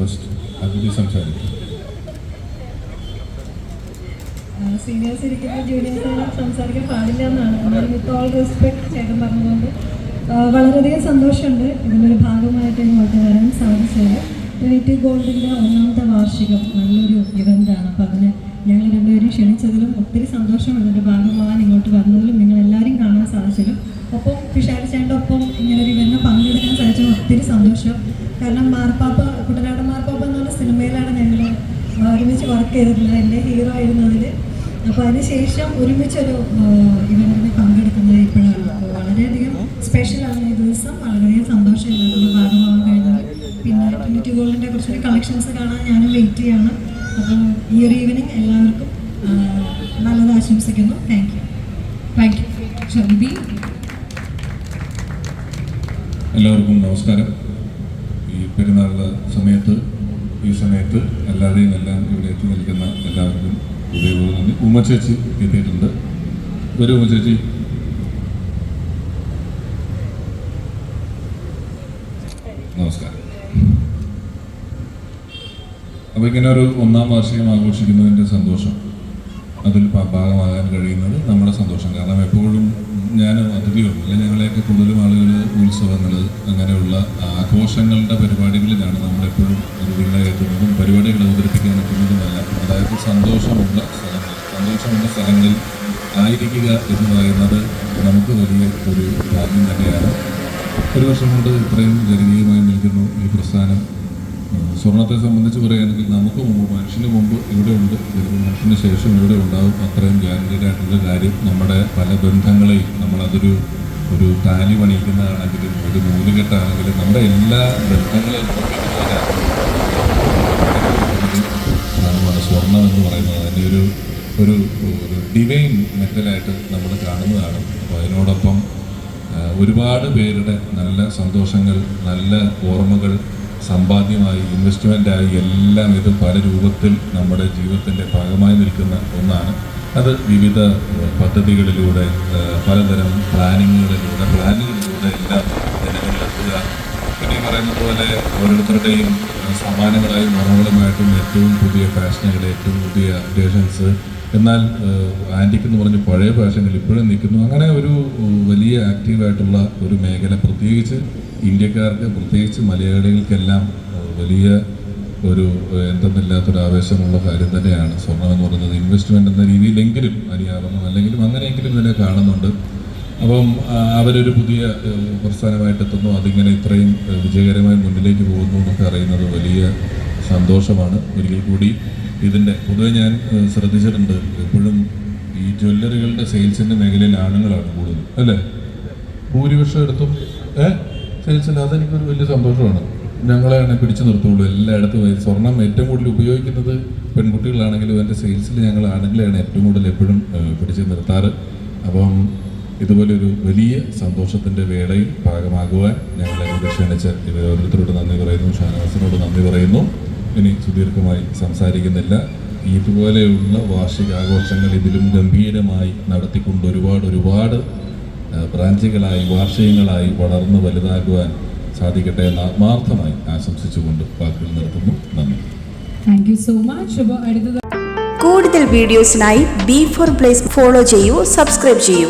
First അതിഥി സംസാരിക്കും seniors ഇരിക്കുന്ന ജൂനിയേഴ്സിനെ സംസാരിക്കാൻ പാടില്ല എന്നാണ്. എന്നാലും വിത്ത് ഓൾ റെസ്പെക്ട് ചേട്ടൻ പറഞ്ഞതുകൊണ്ട് വളരെയധികം സന്തോഷമുണ്ട്. ഇതിനൊരു ഭാഗമായിട്ട് ഇങ്ങോട്ട് വരാൻ സാധിച്ചത്. യൂണിറ്റി ഗോൾഡിന്റെ ഒന്നാമത്തെ വാർഷികം നല്ലൊരു ഇവന്റാണ് അപ്പോൾ അതിന് ഞങ്ങൾ രണ്ടുപേരും ക്ഷണിച്ചതിലും ഒത്തിരി സന്തോഷം ഇതിന്റെ ഭാഗമാകാൻ ഇങ്ങോട്ട് വന്നതിലും നിങ്ങൾ വർക്ക് ചെയ്തിട്ടുള്ളത് എന്റെ ഹീറോ ആയിരുന്നതിൽ അപ്പോൾ അതിനുശേഷം ഒരുമിച്ചൊരു ഇവന്റിന് പങ്കെടുക്കുന്നത് ഇപ്പോഴാണ്. വളരെയധികം സ്പെഷ്യലാണ് ഈ ദിവസം. വളരെയധികം സന്തോഷമില്ല ഇതിന്റെ ഭാഗമാകാൻ കഴിഞ്ഞത് പിന്നെ ട്വന്റി ഗോൾഡിന്റെ കുറച്ചൊരു കളക്ഷൻസ് കാണാൻ ഞാനും വെയിറ്റ് ചെയ്യാണ്. അപ്പോൾ ഈ ഒരു ഈവനിങ് എല്ലാവർക്കും നല്ലത് ആശംസിക്കുന്നു. Thank you thank you Shardi എല്ലാവർക്കും നമസ്കാരം. ഈ പെരുന്നാളിന്റെ സമയത്ത് സമയത്ത് എല്ലാവരെയും എല്ലാം ഇവിടെ എത്തി നിൽക്കുന്ന എല്ലാവർക്കും ഇതേപോലെ തന്നെ ഉമ്മച്ചേച്ചി എത്തിയിട്ടുണ്ട്. ഒരു ഉമ്മച്ചേച്ചി നമസ്കാരം. അപ്പോൾ ഇങ്ങനെ ഒരു ഒന്നാം വാർഷികം ആഘോഷിക്കുന്നതിന്റെ സന്തോഷം അതിൽ ഭാഗമാകാൻ കഴിയുന്നത് നമ്മുടെ സന്തോഷം. കാരണം എപ്പോഴും ഞാൻ അതിഥിയുള്ളൂ അല്ലെങ്കിൽ ഞങ്ങളെയൊക്കെ കൂടുതലും ആളുകൾ ഉത്സവങ്ങൾ അങ്ങനെയുള്ള ആഘോഷങ്ങളുടെ പരിപാടികളിലാണ് നമ്മളെപ്പോഴും എത്തുന്നതും പരിപാടികൾ അവതരിപ്പിക്കാൻ എത്തുന്നതുമല്ല അതായത് സന്തോഷമുള്ള സ്ഥലങ്ങൾ സന്തോഷമുള്ള സ്ഥലങ്ങളിൽ ആയിരിക്കുക എന്ന് പറയുന്നത് നമുക്ക് വലിയ ഒരു ഭാഗ്യം തന്നെയാണ്. ഒരു വർഷം കൊണ്ട് ഇത്രയും ജനകീയമായി നിൽക്കുന്നു ഈ പ്രസ്ഥാനം. സ്വർണത്തെ സംബന്ധിച്ച് പറയുകയാണെങ്കിൽ നമുക്ക് മുമ്പ് മനുഷ്യന് മുമ്പ് ഇവിടെ ഉണ്ട്. മനുഷ്യന് ശേഷം ഇവിടെ ഉണ്ടാകും അത്രയും ഗ്യാരണ്ടീഡ് ആയിട്ടുള്ള കാര്യം. നമ്മുടെ പല ബന്ധങ്ങളെയും നമ്മളതൊരു ഒരു താലി പണിയിക്കുന്നതാണെങ്കിലും ഒരു നൂലുകെട്ടാണെങ്കിലും നമ്മുടെ എല്ലാ ബന്ധങ്ങളെയും സ്വർണം എന്ന് പറയുന്നത് അതിന്റെ ഒരു ഒരു ഡിവൈൻ മെറ്റലായിട്ട് നമ്മൾ കാണുന്നതാണ്. അപ്പോൾ അതിനോടൊപ്പം ഒരുപാട് പേരുടെ നല്ല സന്തോഷങ്ങൾ നല്ല ഓർമ്മകൾ സമ്പാദ്യമായി ഇൻവെസ്റ്റ്മെന്റായി എല്ലാം ഇത് പല രൂപത്തിൽ നമ്മുടെ ജീവിതത്തിന്റെ ഭാഗമായി നിൽക്കുന്ന ഒന്നാണ്. അത് വിവിധ പദ്ധതികളിലൂടെ പലതരം പ്ലാനിങ്ങുകളിലൂടെ പ്ലാനിങ്ങിലൂടെ എല്ലാം ജനങ്ങളിലെത്തുക. പിന്നെ പറയുന്ന പോലെ ഓരോരുത്തരുടെയും ആ, മറവുകളുമായിട്ടും ഏറ്റവും പുതിയ ഫാഷനുകൾ ഏറ്റവും പുതിയ അപ്ഡേഷൻസ്. എന്നാൽ ആന്റിക്ക് എന്ന് പറഞ്ഞ് പഴയ ഫാഷനിൽ ഇപ്പോഴും നിൽക്കുന്നു. അങ്ങനെ ഒരു വലിയ ആക്റ്റീവായിട്ടുള്ള ഒരു മേഖല പ്രത്യേകിച്ച് ഇന്ത്യക്കാർക്ക് പ്രത്യേകിച്ച് മലയാളികൾക്കെല്ലാം വലിയ ഒരു ഏഹ്, എന്തെന്നില്ലാത്തൊരു ആവേശമുള്ള കാര്യം തന്നെയാണ്. സ്വർണം എന്ന് പറയുന്നത് ഇൻവെസ്റ്റ്മെന്റ് എന്ന രീതിയിലെങ്കിലും അറിയാവുന്നു അല്ലെങ്കിലും അങ്ങനെയെങ്കിലും ഇതിനെ കാണുന്നുണ്ട്. അപ്പം അവരൊരു പുതിയ ഏഹ്, പ്രസ്ഥാനമായിട്ട് എത്തുന്നു അതിങ്ങനെ ഇത്രയും വിജയകരമായി മുന്നിലേക്ക് പോകുന്നു എന്നൊക്കെ അറിയുന്നത് വലിയ സന്തോഷമാണ്. ഒരിക്കൽ കൂടി ഇതിന്റെ പൊതുവെ ഞാൻ ഏഹ്, ശ്രദ്ധിച്ചിട്ടുണ്ട്. എപ്പോഴും ഈ ജ്വല്ലറികളുടെ സെയിൽസിന്റെ മേഖലയിൽ ആണുങ്ങളാണ് കൂടുതൽ അല്ലേ? ഭൂരിപക്ഷം എടുത്തും ഏ? സെയിൽസിൽ അതെനിക്കൊരു വലിയ സന്തോഷമാണ്. ഞങ്ങളെയാണ് പിടിച്ചു നിർത്തുള്ളൂ എല്ലായിടത്തും സ്വർണം ഏറ്റവും കൂടുതൽ ഉപയോഗിക്കുന്നത് പെൺകുട്ടികളാണെങ്കിലും എന്റെ സെയിൽസിൽ ഞങ്ങൾ ആണെങ്കിലാണ് ഏറ്റവും കൂടുതൽ എപ്പോഴും പിടിച്ചു നിർത്താറ്. അപ്പം ഇതുപോലൊരു വലിയ സന്തോഷത്തിന്റെ വേളയിൽ ഭാഗമാകുവാൻ ഞങ്ങളെ ക്ഷണിച്ച ഇവർ ഓരോരുത്തരോട് നന്ദി പറയുന്നു. ഷാനവാസിനോട് നന്ദി പറയുന്നു. ഇനി സുദീർഘമായി സംസാരിക്കുന്നില്ല. ഇതുപോലെയുള്ള വാർഷികാഘോഷങ്ങൾ ഇതിലും ഗംഭീരമായി നടത്തിക്കൊണ്ട് ഒരുപാട് ഒരുപാട് ബ്രാഞ്ചുകളായി വാർഷികങ്ങളായി വളർന്ന് വലുതാകുവാൻ സാധിക്കട്ടെ എന്ന് ആത്മാർത്ഥമായി ആശംസിച്ചുകൊണ്ട് വാക്കുകൾ നിർത്തുന്നു. നന്ദി. താങ്ക് യു സോ മച്ച് അടുത്തത് കൂടുതൽ വീഡിയോസിനായി ബി ഫോർ പ്ലേസ് ഫോളോ ചെയ്യൂ സബ്സ്ക്രൈബ് ചെയ്യൂ.